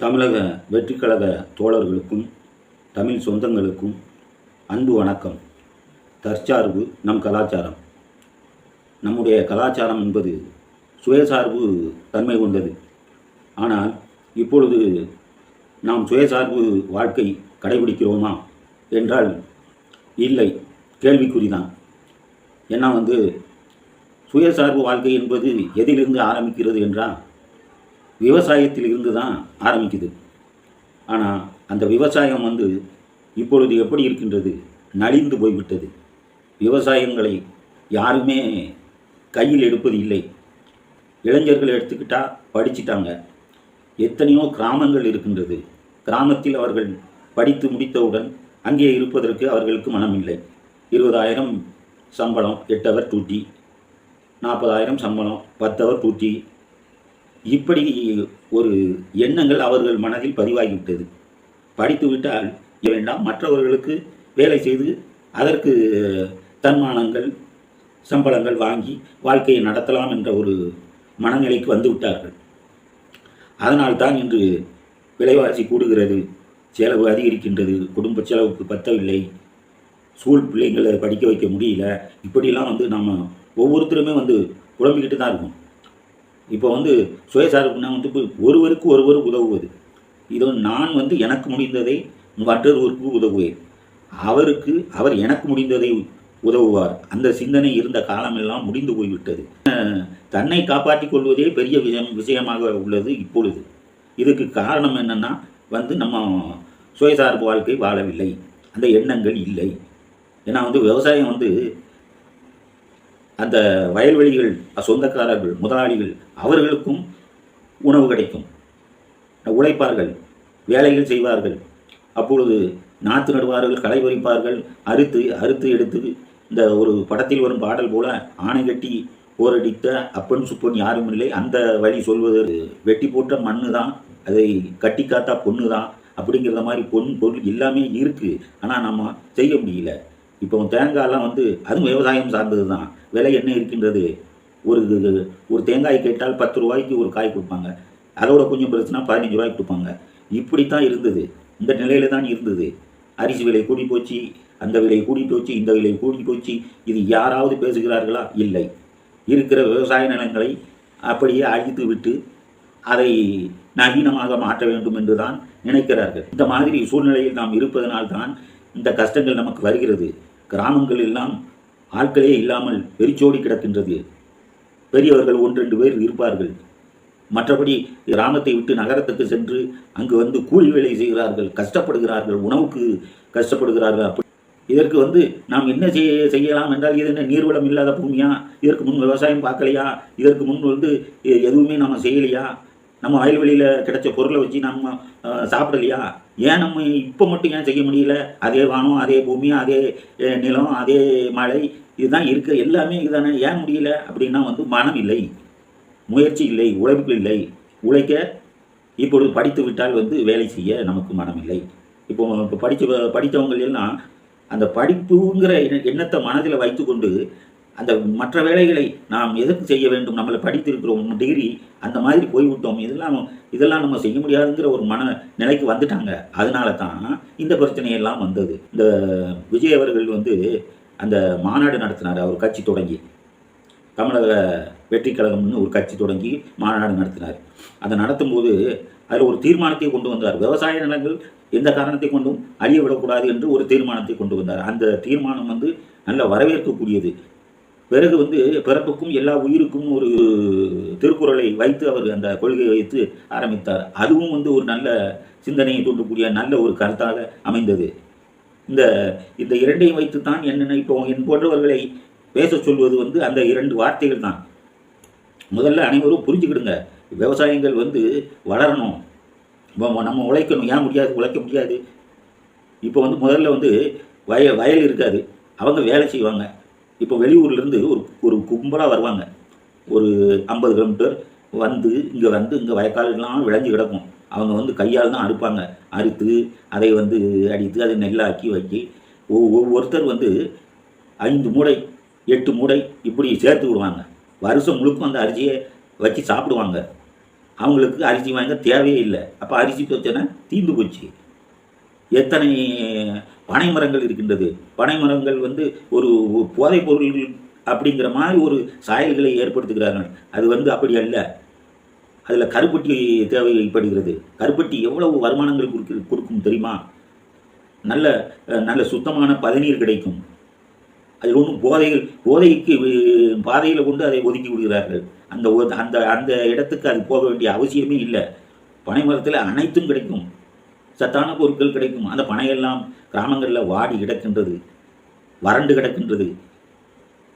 தமிழக வெற்றிக்கழக தோழர்களுக்கும் தமிழ் சொந்தங்களுக்கும் அன்பு வணக்கம். தற்சார்பு நம் கலாச்சாரம். நம்முடைய கலாச்சாரம் என்பது சுயசார்பு தன்மை கொண்டது. ஆனால் இப்பொழுது நாம் சுயசார்பு வாழ்க்கை கடைபிடிக்கிறோமா என்றால் இல்லை கேள்விக்குறிதான். ஏன்னா வந்து சுயசார்பு வாழ்க்கை என்பது எதிலிருந்து ஆரம்பிக்கிறது என்றால் விவசாயத்தில் இருந்து தான் ஆரம்பிக்குது. ஆனால் அந்த விவசாயம் வந்து இப்பொழுது எப்படி இருக்கின்றது? நலிந்து போய்விட்டது. விவசாயங்களை யாருமே கையில் எடுப்பது இல்லை. இளைஞர்கள் எடுத்துக்கிட்டால் படிச்சிட்டாங்க. எத்தனையோ கிராமங்கள் இருக்கின்றது. கிராமத்தில் அவர்கள் படித்து முடித்தவுடன் அங்கே இருப்பதற்கு அவர்களுக்கு மனமில்லை. இருபதாயிரம் சம்பளம் எட்டு அவர் டூட்டி நாற்பதாயிரம் சம்பளம் பத்து அவர் டூட்டி இப்படி ஒரு எண்ணங்கள் அவர்கள் மனதில் பதிவாகிவிட்டது. படித்து விட்டால் வேண்டாம் மற்றவர்களுக்கு வேலை செய்து அதற்கு தன்மானங்கள் சம்பளங்கள் வாங்கி வாழ்க்கையை நடத்தலாம் என்ற ஒரு மனநிலைக்கு வந்து விட்டார்கள். அதனால்தான் இன்று விலைவாசி கூடுகிறது செலவு அதிகரிக்கின்றது குடும்ப செலவுக்கு பத்தவில்லை ஸ்கூல் பிள்ளைங்களை படிக்க வைக்க முடியல. இப்படிலாம் வந்து நம்ம ஒவ்வொருத்தருமே வந்து குழம்பிக்கிட்டு தான் இருக்கும். இப்போ வந்து சுயசார்புனா வந்து இப்போ ஒருவருக்கு ஒருவர் உதவுவது. இது நான் வந்து எனக்கு முடிந்ததை மற்றொருவருக்கு உதவுவேன். அவருக்கு அவர் எனக்கு முடிந்ததை உதவுவார். அந்த சிந்தனை இருந்த காலமெல்லாம் முடிந்து போய்விட்டது. தன்னை காப்பாற்றிக் கொள்வதே பெரிய விஷயம் விஷயமாக உள்ளது இப்பொழுது. இதுக்கு காரணம் என்னன்னா வந்து நம்ம சுயசார்பு வாழ்க்கை வாழவில்லை. அந்த எண்ணங்கள் இல்லை. ஏன்னா வந்து விவசாயம் வந்து அந்த வயல்வெளிகள் சொந்தக்காரர்கள் முதலாளிகள் அவர்களுக்கும் உணவு கிடைக்கும். உழைப்பார்கள் வேலைகள் செய்வார்கள். அப்பொழுது நாற்று நடுவார்கள் களை பறிப்பார்கள் அறுத்து அறுத்து எடுத்து இந்த ஒரு படத்தில் வரும் பாடல் போல ஆணை கட்டி போரடித்த அப்பன் சுப்பன் யாரும் இல்லை. அந்த வழி சொல்வது வெட்டி போட்ட மண்ணு தான் அதை கட்டி காத்தா பொண்ணு தான் அப்படிங்கிற மாதிரி பொன் பொருள் எல்லாமே இருக்குது ஆனால் நம்ம செய்ய முடியல. இப்போ தேங்காயெல்லாம் வந்து அதுவும் விவசாயம் சார்ந்தது தான். விலை என்ன இருக்கின்றது? ஒரு ஒரு தேங்காய் கேட்டால் பத்து ரூபாய்க்கு ஒரு காய் கொடுப்பாங்க. அதோட கொஞ்சம் பிரச்சனை பதினஞ்சு ரூபாய்க்கு கொடுப்பாங்க. இப்படித்தான் இருந்தது. இந்த நிலையில தான் இருந்தது. அரிசி விலை கூடி போச்சு அந்த விலை கூடி போச்சு இந்த விலை கூடி போச்சு. இது யாராவது பேசுகிறார்களா? இல்லை. இருக்கிற விவசாய நிலங்களை அப்படியே அழித்து விட்டு அதை நவீனமாக மாற்ற வேண்டும் என்று தான் நினைக்கிறார்கள். இந்த மாதிரி சூழ்நிலையில் நாம் இருப்பதனால் தான் இந்த கஷ்டங்கள் நமக்கு வருகிறது. கிராமங்கள் எல்லாம் ஆட்களே இல்லாமல் வெறிச்சோடி கிடக்கின்றது. பெரியவர்கள் ஒன்றெண்டு பேர் இருப்பார்கள். மற்றபடி கிராமத்தை விட்டு நகரத்துக்கு சென்று அங்கு வந்து கூலி வேலை செய்கிறார்கள் கஷ்டப்படுகிறார்கள் உணவுக்கு கஷ்டப்படுகிறார்கள். அப்படி இதற்கு வந்து நாம் என்ன செய்ய செய்யலாம் என்றால் இது என்ன நீர்வளம் இல்லாத பூமியா? இதற்கு முன் விவசாயம் பார்க்கலையா? இதற்கு முன் வந்து எதுவுமே நாம் செய்யலையா? நம்ம வயல்வெளியில் கிடைச்ச பொருளை வச்சு நம்ம சாப்பிடலையா? ஏன் நம்ம இப்போ மட்டும் ஏன் செய்ய முடியல? அதே வானம் அதே பூமி அதே நிலம் அதே மழை இதுதான் இருக்க. எல்லாமே இதுதானே. ஏன் முடியல? அப்படின்னா வந்து மனம் இல்லை. முயற்சி இல்லை. உழைப்பு இல்லை. உழைக்க இப்பொழுது படித்து விட்டால் வந்து வேலை செய்ய நமக்கு மனம் இல்லை. இப்போ இப்போ படித்த படித்தவங்க எல்லாம் அந்த படிப்புங்கிற எண்ண- எண்ணத்தை மனதில் வைத்துக்கொண்டு அந்த மற்ற வேலைகளை நாம் எதற்கு செய்ய வேண்டும்? நம்மளை படித்திருக்கிறோம் டிகிரி அந்த மாதிரி போய்விட்டோம். இதெல்லாம் இதெல்லாம் நம்ம செய்ய முடியாதுங்கிற ஒரு மன நிலைக்கு வந்துட்டாங்க. அதனால தான் இந்த பிரச்சனையெல்லாம் வந்தது. இந்த விஜய் அவர்கள் வந்து அந்த மாநாடு நடத்தினார். அவர் கட்சி தொடங்கி. தமிழக வெற்றி கழகம்னு ஒரு கட்சி தொடங்கி மாநாடு நடத்தினார். அதை நடத்தும்போது அதில் ஒரு தீர்மானத்தை கொண்டு வந்தார். விவசாய நிலங்கள் எந்த காரணத்தை கொண்டும் அழிய விடக்கூடாது என்று ஒரு தீர்மானத்தை கொண்டு வந்தார். அந்த தீர்மானம் வந்து நல்ல வரவேற்கக்கூடியது. பிறகு வந்து பிறப்புக்கும் எல்லா உயிருக்கும் ஒரு திருக்குறளை வைத்து அவர் அந்த கொள்கையை வைத்து ஆரம்பித்தார். அதுவும் வந்து ஒரு நல்ல சிந்தனையை தூண்டக்கூடிய நல்ல ஒரு கருத்தாக அமைந்தது. இந்த இந்த இரண்டையும் வைத்து தான் என்ன இப்போ என் போன்றவர்களை பேச சொல்வது வந்து அந்த இரண்டு வார்த்தைகள் தான். முதல்ல அனைவரும் புரிஞ்சுக்கிடுங்க. விவசாயங்கள் வந்து வளரணும். நம்ம- நம்ம உழைக்கணும். ஏன் முடியாது? உழைக்க முடியாது. இப்போ வந்து முதல்ல வந்து வய வயல் இருக்காது. அவங்க வேலை செய்வாங்க. இப்போ வெளியூர்லேருந்து ஒரு ஒரு கும்பலாக வருவாங்க. ஒரு ஐம்பது கிலோமீட்டர் வந்து இங்கே வந்து இங்கே வயக்காலெல்லாம் விளைஞ்சு கிடக்கும். அவங்க வந்து கையால் தான் அறுப்பாங்க. அறுத்து அதை வந்து அடித்து அதை நெல்லாக்கி வைக்கி ஒ- ஒவ்வொருத்தர் வந்து ஐந்து மூடை எட்டு மூடை இப்படி சேர்த்து விடுவாங்க. வருஷம் முழுக்கும் அந்த அரிசியை வச்சு சாப்பிடுவாங்க. அவங்களுக்கு அரிசி வாங்க தேவையே இல்லை. அப்போ அரிசி பிரச்சனை தீர்ந்து போச்சு. எத்தனை பனை மரங்கள் இருக்கின்றது. பனை மரங்கள் வந்து ஒரு போதைப் பொருள் அப்படிங்கிற மாதிரி ஒரு சாயல்களை ஏற்படுத்துகிறார்கள். அது வந்து அப்படி அல்ல. அதில் கருப்பட்டி தேவைப்படுகிறது. கருப்பட்டி எவ்வளவு வருமானங்கள் கொடுக்கு கொடுக்கும் தெரியுமா? நல்ல நல்ல சுத்தமான பதநீர் கிடைக்கும். அதில் ஒன்றும் போதைகள் போதைக்கு பாதையில் கொண்டு அதை ஒதுக்கி விடுகிறார்கள். அந்த அந்த அந்த இடத்துக்கு அது போக வேண்டிய அவசியமே இல்லை. பனை மரத்தில் அனைத்தும் கிடைக்கும். சத்தான பொருட்கள் கிடைக்கும். அந்த பனையெல்லாம் கிராமங்களில் வாடி கிடக்கின்றது வறண்டு கிடக்கின்றது.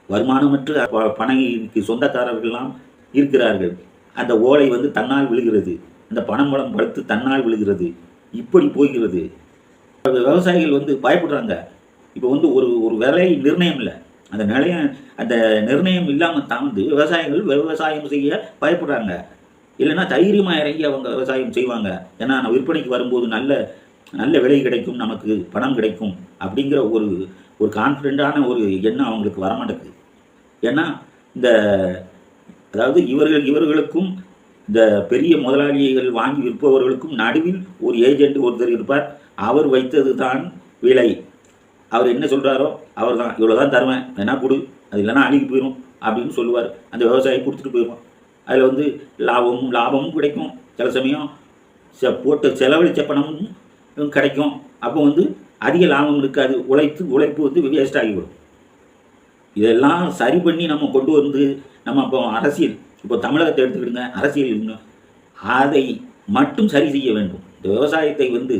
வருமானமற்ற பனைக்கு சொந்தக்காரர்கள்லாம் இருக்கிறார்கள். அந்த ஓலை வந்து தன்னால் விழுகிறது. அந்த பனைமரம் பழுத்து தன்னால் விழுகிறது. இப்படி போகிறது. விவசாயிகள் வந்து பயப்படுறாங்க. இப்போ வந்து ஒரு ஒரு விலை நிர்ணயம் இல்லை. அந்த நிலைய அந்த நிர்ணயம் இல்லாமல் தான் வந்து விவசாயிகள் விவசாயம் செய்ய பயப்படுறாங்க. இல்லைன்னா தைரியமாக இறங்கி அவங்க விவசாயம் செய்வாங்க. ஏன்னா நான் விற்பனைக்கு வரும்போது நல்ல நல்ல விலை கிடைக்கும் நமக்கு பணம் கிடைக்கும் அப்படிங்கிற ஒரு ஒரு கான்ஃபிடெண்ட்டான ஒரு எண்ணம் அவங்களுக்கு வரமாட்டேங்குது. ஏன்னா இந்த அதாவது இவர்கள் இவர்களுக்கும் இந்த பெரிய முதலாளிகள் வாங்கி விற்பவர்களுக்கும் நடுவில் ஒரு ஏஜெண்ட் ஒருத்தர் இருப்பார். அவர் வைத்தது தான் விலை. அவர் என்ன சொல்கிறாரோ அவர் தான் இவ்வளோ தான் தருவேன் வேணா கொடு அது இல்லைன்னா அழுகி போயிடும் அப்படின்னு சொல்லுவார். அந்த விவசாயி கொடுத்துட்டு போயிடுவான் அதில் வந்து லாபமும் லாபமும் கிடைக்கும். சில சமயம் செ போட்ட செலவழித்த பணமும் கிடைக்கும். அப்போ வந்து அதிக லாபம் இருக்காது. உழைத்து உழைப்பு வந்து வேஸ்ட் ஆகிவிடும் இதெல்லாம் சரி பண்ணி நம்ம கொண்டு வந்து நம்ம அப்போ அரசியல் இப்போ தமிழகத்தை எடுத்துக்கிடுங்க அரசியல் இன்னும் அதை மட்டும் சரி செய்ய வேண்டும். இந்த விவசாயத்தை வந்து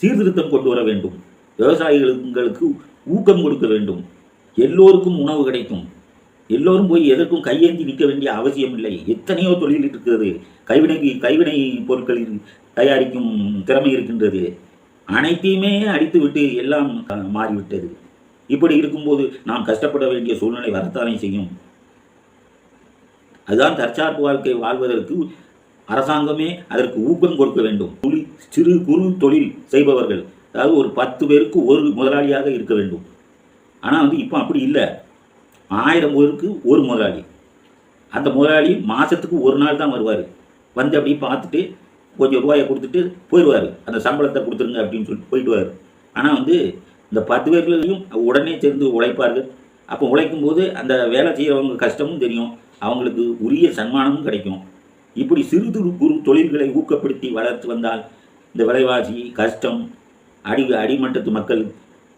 சீர்திருத்தம் கொண்டு வர வேண்டும். விவசாயிகளுக்கு ஊக்கம் கொடுக்க வேண்டும். எல்லோருக்கும் உணவு கிடைக்கும். எல்லோரும் போய் எதற்கும் கையேந்தி நிற்க வேண்டிய அவசியம் இல்லை. எத்தனையோ தொழில் இருக்கிறது. கைவினை கைவினை பொருட்களில் தயாரிக்கும் திறமை இருக்கின்றது. அனைத்தையுமே அடித்து விட்டு எல்லாம் க- மாறிவிட்டது. இப்படி இருக்கும்போது நாம் கஷ்டப்பட வேண்டிய சூழ்நிலை வரத்தானே செய்யும். அதுதான் தற்சார்பு வாழ்க்கை வாழ்வதற்கு அரசாங்கமே அதற்கு ஊக்கம் கொடுக்க வேண்டும். தொழில் சிறு குறு தொழில் செய்பவர்கள் அதாவது ஒரு பத்து பேருக்கு ஒரு முதலாளியாக இருக்க வேண்டும். ஆனால் வந்து இப்போ அப்படி இல்லை. ஆயிரம் ஊருக்கு ஒரு முதலாளி. அந்த முதலாளி மாதத்துக்கு ஒரு நாள் தான் வருவார். வந்து அப்படியே பார்த்துட்டு கொஞ்சம் ரூபாயை கொடுத்துட்டு போயிடுவார். அந்த சம்பளத்தை கொடுத்துருங்க அப்படின்னு சொல்லிட்டு போயிடுவார். ஆனால் வந்து இந்த பத்து பேர்களையும் உடனே சேர்ந்து உழைப்பார்கள். அப்போ உழைக்கும்போது அந்த வேலை செய்கிறவங்க கஷ்டமும் தெரியும். அவங்களுக்கு உரிய சன்மானமும் கிடைக்கும். இப்படி சிறு துரு குறு தொழில்களை ஊக்கப்படுத்தி வளர்த்து வந்தால் இந்த விலைவாசி கஷ்டம் அடி அடிமட்டத்து மக்கள்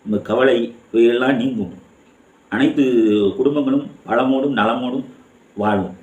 இந்த கவலை இவையெல்லாம் நீங்கும். அனைத்து குடும்பங்களும் வளமோடும் நலமோடும் வாழும்.